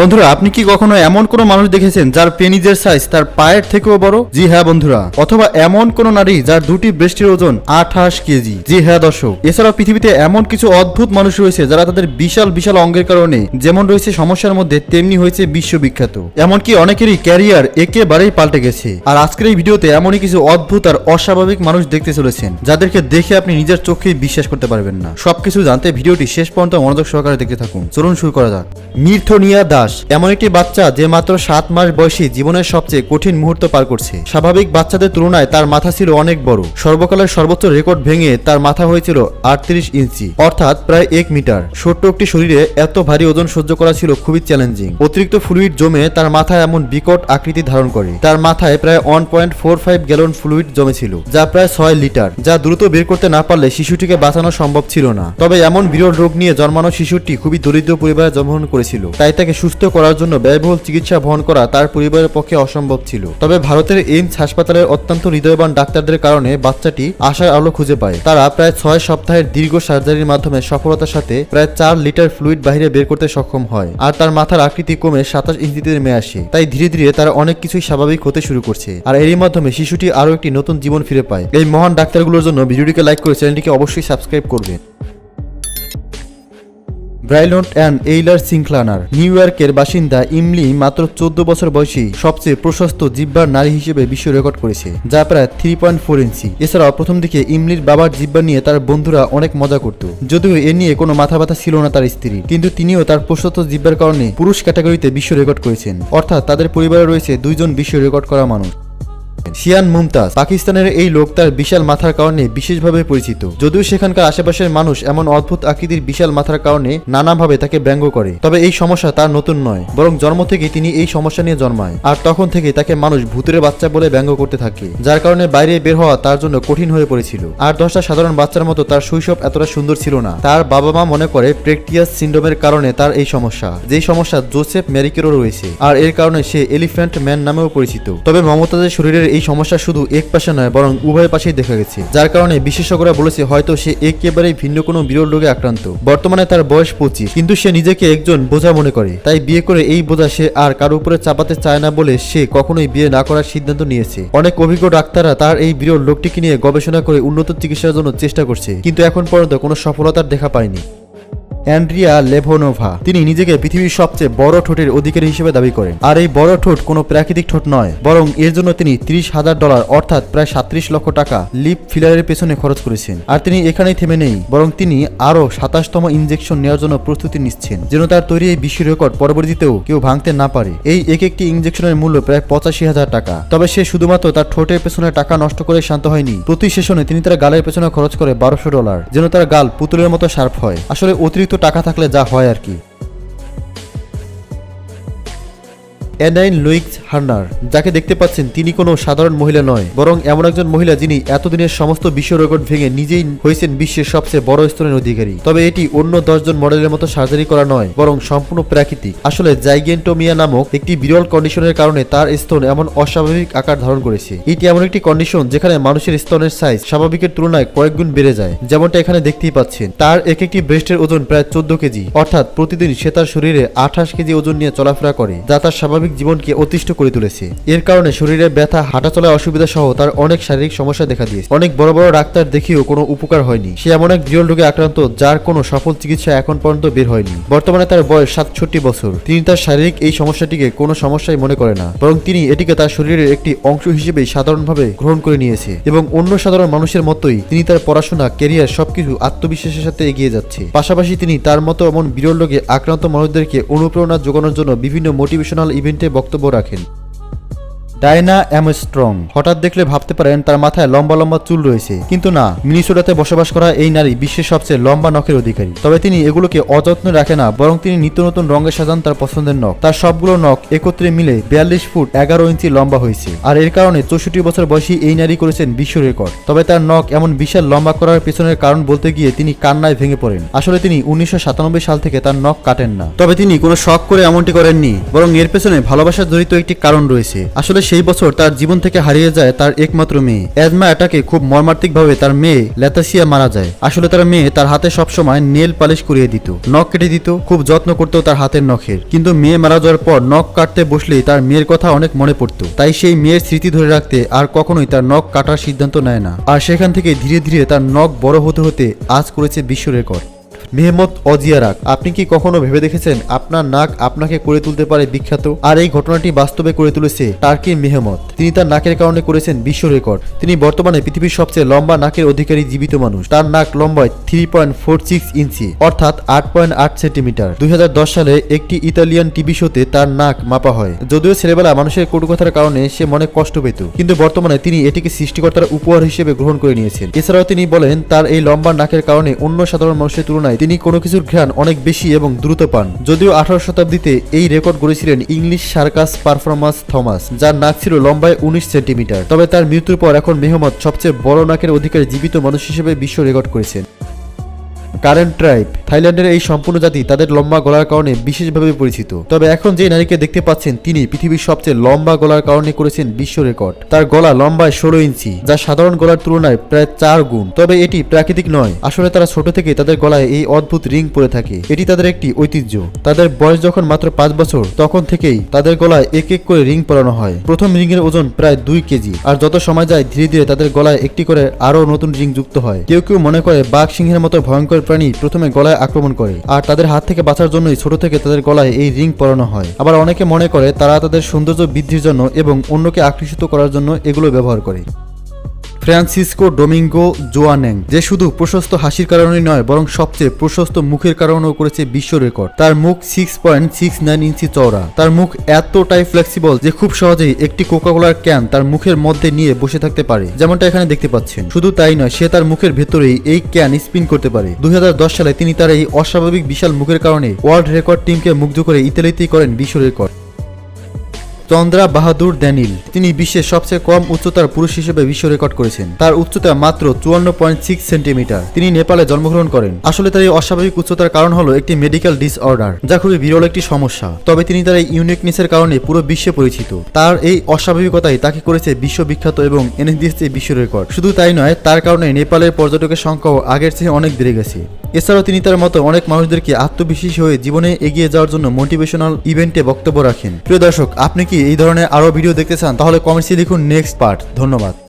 বন্ধুরা, আপনি কি কখনো এমন কোনো মানুষ দেখেছেন যার পেনিজের সাইজ তার পায়ের থেকেও বড়? জি হ্যাঁ বন্ধুরা। অথবা এমন কোন নারী যার দুটি ব্রেস্টের ওজন আঠাশ কেজি? জি হ্যাঁ দর্শক। এছাড়াও পৃথিবীতে এমন কিছু অদ্ভুত মানুষ রয়েছে যারা তাদের বিশাল বিশাল অঙ্গের কারণে যেমন রয়েছে সমস্যার মধ্যে, তেমনি হয়েছে বিশ্ববিখ্যাত। এমনকি অনেকেরই ক্যারিয়ার একেবারেই পাল্টে গেছে। আর আজকের এই ভিডিওতে এমনই কিছু অদ্ভুত আর অস্বাভাবিক মানুষ দেখতে চলেছেন যাদেরকে দেখে আপনি নিজের চোখেই বিশ্বাস করতে পারবেন না। সবকিছু জানতে ভিডিওটি শেষ পর্যন্ত মনোযোগ সহকারে দেখতে থাকুন। চলুন শুরু করা যাক। মির্থনিয়া দাস। এমন একটি বাচ্চা যে মাত্র সাত মাস বয়সী জীবনের সবচেয়ে কঠিন মুহূর্ত পার করছে। স্বাভাবিক বাচ্চাদের তুলনায় তার মাথা ছিল অনেক বড়। সর্বকালের সর্বোচ্চ রেকর্ড ভেঙে তার মাথা হয়েছিল আটত্রিশ ইঞ্চি, অর্থাৎ প্রায় এক মিটার। ছোট্ট একটি শরীরে এত ভারী ওজন সহ্য করা ছিল খুবই চ্যালেঞ্জিং। অতিরিক্ত ফ্লুইড জমে তার মাথায় এমন বিকট আকৃতি ধারণ করে। তার মাথায় প্রায় one point four five gallon fluid জমেছিল যা প্রায় ছয় লিটার, যা দ্রুত বের করতে না পারলে শিশুটিকে বাঁচানো সম্ভব ছিল না। তবে এমন বিরল রোগ নিয়ে জন্মানো শিশুটি খুবই দরিদ্র পরিবারে জন্মগ্রহণ করেছিল, তাই তাকে সুস্থ করার জন্য ব্যয়বহুল চিকিৎসা বহন করা তার পরিবারের পক্ষে অসম্ভব ছিল। তবে ভারতের এইমস হাসপাতালের অত্যন্ত হৃদয়বান ডাক্তারদের কারণে বাচ্চাটি আশার আলো খুঁজে পায়। তারা প্রায় ছয় সপ্তাহের দীর্ঘ সার্জারির মাধ্যমে সফলতার সাথে প্রায় চার লিটার ফ্লুইড বাইরে বের করতে সক্ষম হয় আর তার মাথার আকৃতি কমে সাতাশ ইঞ্চিতে নেমে আসে। তাই ধীরে ধীরে তারা অনেক কিছুই স্বাভাবিক হতে শুরু করছে আর এরই মাধ্যমে শিশুটি আরও একটি নতুন জীবন ফিরে পায়। এই মহান ডাক্তারগুলোর জন্য ভিডিওটিকে লাইক করে চ্যানেলটিকে অবশ্যই সাবস্ক্রাইব করবেন। ব্রাইলন্ট অ্যান্ড এইলার সিংক্লানার নিউ ইয়র্কের বাসিন্দা ইমলি মাত্র চোদ্দ বছর বয়সী সবচেয়ে প্রশস্ত জিব্বার নারী হিসেবে বিশ্ব রেকর্ড করেছে, যা প্রায় থ্রি পয়েন্ট ফোর ইঞ্চি এছাড়াও প্রথম দিকে ইমলির বাবার জিব্বা নিয়ে তার বন্ধুরা অনেক মজা করত, যদিও এ নিয়ে কোনো মাথা ব্যথা ছিল না তার স্ত্রী কিন্তু তিনিও তার প্রশস্ত জিব্বার কারণে পুরুষ ক্যাটাগরিতে বিশ্ব রেকর্ড করেছেন, অর্থাৎ তাদের পরিবারে রয়েছে দুইজন বিশ্ব রেকর্ড করা মানুষ। শিয়ান মুমতাজ পাকিস্তানের এই লোক তার বিশাল মাথার কারণে বিশেষভাবে পরিচিত। যদিও সেখানকার আশেপাশের মানুষ এমন অদ্ভুত আকৃতির বিশাল মাথার কারণে নানাভাবে তাকে ব্যঙ্গ করে, তবে এই সমস্যা তার নতুন নয়, বরং জন্ম থেকেই তিনি এই সমস্যা নিয়ে জন্মায়, আর তখন থেকে তাকে মানুষ ভূতের বাচ্চা বলে ব্যঙ্গ করতে থাকে, যার কারণে বাইরে বের হওয়া তার জন্য কঠিন হয়ে পড়েছিল। আর দশটা সাধারণ বাচ্চার মতো তার শৈশব এতটা সুন্দর ছিল না। তার বাবা মা মনে করে প্রেকটিয়াস সিন্ড্রোমের কারণে তার এই সমস্যা, যেই সমস্যা জোসেফ ম্যারিকেরও রয়েছে, আর এর কারণে সে এলিফ্যান্ট ম্যান নামেও পরিচিত। তবে মমতাজের শরীরের এই সমস্যা শুধু এক পাশে নয়, বরং উভয় পাশেই দেখা গেছে। যার কারণে বিশেষজ্ঞরা বলেছে হয়তো সে একেবারেই ভিন্ন কোনো বিরল রোগে আক্রান্ত। বর্তমানে তার বয়স পঁচিশ, কিন্তু সে নিজেকে একজন বোঝা মনে করে। তাই বিয়ে করে এই বোঝা সে আর কারও উপরে চাপাতে চায় না বলে সে কখনোই বিয়ে না করার সিদ্ধান্ত নিয়েছে। অনেক অভিজ্ঞ ডাক্তাররা তার এই বিরল রোগটিকে নিয়ে গবেষণা করে উন্নত চিকিৎসার জন্য চেষ্টা করছে, কিন্তু এখন পর্যন্ত কোনো সফলতার দেখা পায়নি। Andrea Levonova. তিনি নিজেকে পৃথিবীর সবচেয়ে বড় ঠোঁটের অধিকারী হিসেবে দাবি করেন। আর এই বড় ঠোঁট কোনো প্রাকৃতিক ঠোঁট নয়, বরং এর জন্য তিনি ত্রিশ হাজার ডলার, অর্থাৎ প্রায় সাত্রিশ লক্ষ টাকা, লিপ ফিলারের পেছনে খরচ করেছেন। আর তিনি এখানেই থেমে নেই, বরং তিনি আরও সাতাশতম ইনজেকশন নেওয়ার জন্য প্রস্তুতি নিচ্ছেন, যেন তার তৈরি এই বিশ্ব রেকর্ড পরবর্তীতেও কেউ ভাঙতে না পারে। এই এক একটি ইনজেকশনের মূল্য প্রায় পঁচাশি হাজার টাকা। তবে সে শুধুমাত্র তার ঠোঁটের পেছনে টাকা নষ্ট করে শান্ত হয়নি। প্রতি সেশনে তিনি তার গালের পেছনে খরচ করে বারোশো ডলার, যেন তার গাল পুতুলের মতো শার্প হয়। আসলে অতিরিক্ত টাকা থাকলে যা হয় আর কি। অ্যানাইন লুইক্স হার্নার, যাকে দেখতে পাচ্ছেন তিনি কোনো সাধারণ মহিলা নয়, বরং এমন একজন মহিলা যিনি এতদিনের সমস্ত বিশ্ব রেকর্ড ভেঙে নিজেই হয়েছেন বিশ্বের সবচেয়ে বড় স্তরের অধিকারী। তবে এটি অন্য দশজন মডেলের মতো সার্জারি করা নয়, বরং সম্পূর্ণ প্রাকৃতিক। আসলে জাইগেন্টোমিয়া নামক একটি বিরল কন্ডিশনের কারণে তার স্তন এমন অস্বাভাবিক আকার ধারণ করেছে। এটি এমন একটি কন্ডিশন যেখানে মানুষের স্তনের সাইজ স্বাভাবিকের তুলনায় কয়েক গুণ বেড়ে যায়, যেমনটা এখানে দেখতেই পাচ্ছেন। তার এক একটি ব্রেস্টের ওজন প্রায় চোদ্দ কেজি, অর্থাৎ প্রতিদিন সে তার শরীরে আঠাশ কেজি ওজন নিয়ে চলাফেরা করে, যা তার স্বাভাবিক জীবনকে অতিষ্ঠ করে তুলেছে। এর কারণে শরীরে ব্যথা, হাঁটা চলায় অসুবিধা সহ তার অনেক শারীরিক সমস্যা দেখা দিয়েছে। অনেক বড় বড় ডাক্তার দেখিয়েও কোনো উপকার হয়নি। সে এমন এক বিরল রোগে আক্রান্ত যার কোনো সফল চিকিৎসা এখন পর্যন্ত বের হয়নি। বর্তমানে তার বয়স সাতষট্টি বছর। তিনি তার শারীরিক এই সমস্যাটিকে কোনো সমস্যাই মনে করে না, বরং তিনি এটিকে তার শরীরের একটি অংশ হিসেবেই সাধারণভাবে গ্রহণ করে নিয়েছে এবং অন্য সাধারণ মানুষের মতোই তিনি তার পড়াশোনা কেরিয়ার সবকিছু আত্মবিশ্বাসের সাথে এগিয়ে যাচ্ছে। পাশাপাশি তিনি তার মতো এমন বিরল রোগে আক্রান্ত মানুষদেরকে অনুপ্রেরণা যোগানোর জন্য বিভিন্ন মোটিভেশনাল ইভেন্টে বক্তব্য রাখেন। ডায়না অ্যামস্ট্রং হঠাৎ দেখলে ভাবতে পারেন তার মাথায় লম্বা লম্বা চুল রয়েছে। কিন্তু না, মিনিসোটাতে বসবাস করা এই নারী বিশ্বের সবচেয়ে লম্বা নখের অধিকারী। তবে তিনি এগুলোকে অযত্ন রাখে না, বরং তিনি নিত্য নতুন রঙে সাজান তার পছন্দের নখ। তার সবগুলো নখ একত্রে মিলে বিয়াল্লিশ ফুট এগারো ইঞ্চি লম্বা হয়েছে। আর এর কারণে চৌষট্টি বছর বয়সী এই নারী করেছেন বিশ্ব রেকর্ড। তবে তার নখ এমন বিশাল লম্বা করার পেছনের কারণ বলতে গিয়ে তিনি কান্নায় ভেঙে পড়েন। আসলে তিনি উনিশশো সাতানব্বই সাল থেকে তার নখ কাটেন না। তবে তিনি কোনো শখ করে এমনটি করেননি, বরং এর পেছনে ভালোবাসা জড়িত একটি কারণ রয়েছে। আসলে সেই বছর তার জীবন থেকে হারিয়ে যায় তার একমাত্র মেয়ে। অ্যাজমা অ্যাটাকে খুব মর্মান্তিকভাবে তার মেয়ে ল্যাথাসিয়া মারা যায়। আসলে তার মেয়ে তার হাতে সবসময় নেল পালিশ করিয়ে দিত। নখ কেটে দিত, খুব যত্ন করতো তার হাতের নখের। কিন্তু মেয়ে মারা যাওয়ার পর নখ কাটতে বসলেই তার মেয়ের কথা অনেক মনে পড়তো। তাই সেই মেয়ের স্মৃতি ধরে রাখতে আর কখনোই তার নখ কাটার সিদ্ধান্ত নেয় না। আর সেখান থেকে ধীরে ধীরে তার নখ বড় হতে হতে আজ করেছে বিশ্ব রেকর্ড। মেহমত অজিয়ারাক আপনি কি কখনো ভেবে দেখেছেন আপনার নাক আপনাকে করে তুলতে পারে বিখ্যাত? আর এই ঘটনাটি বাস্তবে করে তুলেছে টার্কি মেহমত তিনি তার নাকের কারণে করেছেন বিশ্ব রেকর্ড। তিনি বর্তমানে পৃথিবীর সবচেয়ে লম্বা নাকের অধিকারী জীবিত মানুষ। তার নাক লম্বায় three point four six inch অর্থাৎ আট পয়েন্ট আট সেন্টিমিটার। দুই হাজার দশ সালে একটি ইতালিয়ান টিভি শোতে তার নাক মাপা হয়। যদিও ছেলেবেলা মানুষের কটুকথার কারণে সে মনে কষ্ট পেত। কিন্তু বর্তমানে তিনি এটিকে সৃষ্টিকর্তার উপহার হিসেবে গ্রহণ করে নিয়েছেন। এছাড়াও তিনি বলেন, তার এই লম্বা নাকের কারণে অন্য সাধারণ মানুষের তুলনায় তিনি কোনো কিছুর ঘ্রাণ অনেক বেশি এবং দ্রুত পান। যদিও আঠারো শতাব্দীতে এই রেকর্ড গড়েছিলেন ইংলিশ সার্কাস পারফরমাস থমাস, যার নাক ছিল লম্বায় উনিশ সেন্টিমিটার। তবে তার মৃত্যুর পর এখন মেহমদ সবচেয়ে বড় নাকের অধিকারী জীবিত মানুষ হিসেবে বিশ্ব রেকর্ড করেছেন। কারেন্ট ট্রাইব, থাইল্যান্ডের এই সম্পূর্ণ জাতি তাদের লম্বা গলার কারণে বিশেষভাবে পরিচিত। তবে এখন যে নারীকে দেখতে পাচ্ছেন তিনি পৃথিবীর সবচেয়ে লম্বা গলার কারণে করেছেন বিশ্ব রেকর্ড। তার গলা লম্বায় ষোলো ইঞ্চি, যা সাধারণ গলার তুলনায় প্রায় চার গুণ। তবে এটি প্রাকৃতিক নয়। আসলে তারা ছোট থেকে তাদের গলায় এই অদ্ভুত রিং পরে থাকে। এটি তাদের একটি ঐতিহ্য। তাদের বয়স যখন মাত্র পাঁচ বছর, তখন থেকেই তাদের গলায় এক এক করে রিং পরানো হয়। প্রথম রিংয়ের ওজন প্রায় দুই কেজি। আর যত সময় যায়, ধীরে ধীরে তাদের গলায় একটি করে আরও নতুন রিং যুক্ত হয়। কেউ কেউ মনে করে বাঘ সিংহের মতো ভয়ঙ্কর প্রাণী প্রথমে গলায় আক্রমণ করে, আর তাদের হাত থেকে বাঁচার জন্যই ছোট থেকে তাদের গলায় এই রিং পরানো হয়। আবার অনেকে মনে করে তারা তাদের সৌন্দর্য বৃদ্ধির জন্য এবং অন্যকে আকর্ষিত করার জন্য এগুলো ব্যবহার করে। ফ্রান্সিসকো ডোমিঙ্গো জোয়ানেং, যে শুধু প্রশস্ত হাসির কারণেই নয়, বরং সবচেয়ে প্রশস্ত মুখের কারণেও করেছে বিশ্ব রেকর্ড। তার মুখ six point six nine inch চওড়া। তার মুখ এতটাই ফ্লেক্সিবল যে খুব সহজেই একটি কোকাকোলার ক্যান তার মুখের মধ্যে নিয়ে বসে থাকতে পারে। যেমনটা এখানে দেখতে পাচ্ছেন। শুধু তাই নয়, সে তার মুখের ভেতরেই এই ক্যান স্পিন করতে পারে। দু হাজার দশ সালে তিনি তার এই অস্বাভাবিক বিশাল মুখের কারণে ওয়ার্ল্ড রেকর্ড টিমকে মুগ্ধ করে ইতালিতেই করেন বিশ্ব রেকর্ড। চন্দ্রা বাহাদুর ড্যানিল। তিনি বিশ্বের সবচেয়ে কম উচ্চতার পুরুষ হিসেবে বিশ্ব রেকর্ড করেছেন। তার উচ্চতা মাত্র চুয়ান্ন পয়েন্ট সিক্স সেন্টিমিটার। তিনি নেপালে জন্মগ্রহণ করেন। আসলে তার এই অস্বাভাবিক উচ্চতার কারণ হলো একটি মেডিকেল ডিসঅর্ডার, যা খুবই বিরল একটি সমস্যা। তবে তিনি তার এই ইউনিকনেসের কারণে পুরো বিশ্বে পরিচিত। তার এই অস্বাভাবিকতাই তাকে করেছে বিশ্ববিখ্যাত এবং এনে বিশ্ব রেকর্ড। শুধু তাই নয়, তার কারণে নেপালের পর্যটকের সংখ্যাও আগের চেয়ে অনেক বেড়ে গেছে। এছাড়াও তিনি তার মতো অনেক মানুষদেরকে আত্মবিশ্বাসী হয়ে জীবনে এগিয়ে যাওয়ার জন্য মোটিভেশনাল ইভেন্টে বক্তব্য রাখেন। প্রিয় দর্শক, আপনি কি এই ধরনের আরও ভিডিও দেখতে চান তাহলে কমেন্টসে লিখুন নেক্সট পার্ট ধন্যবাদ।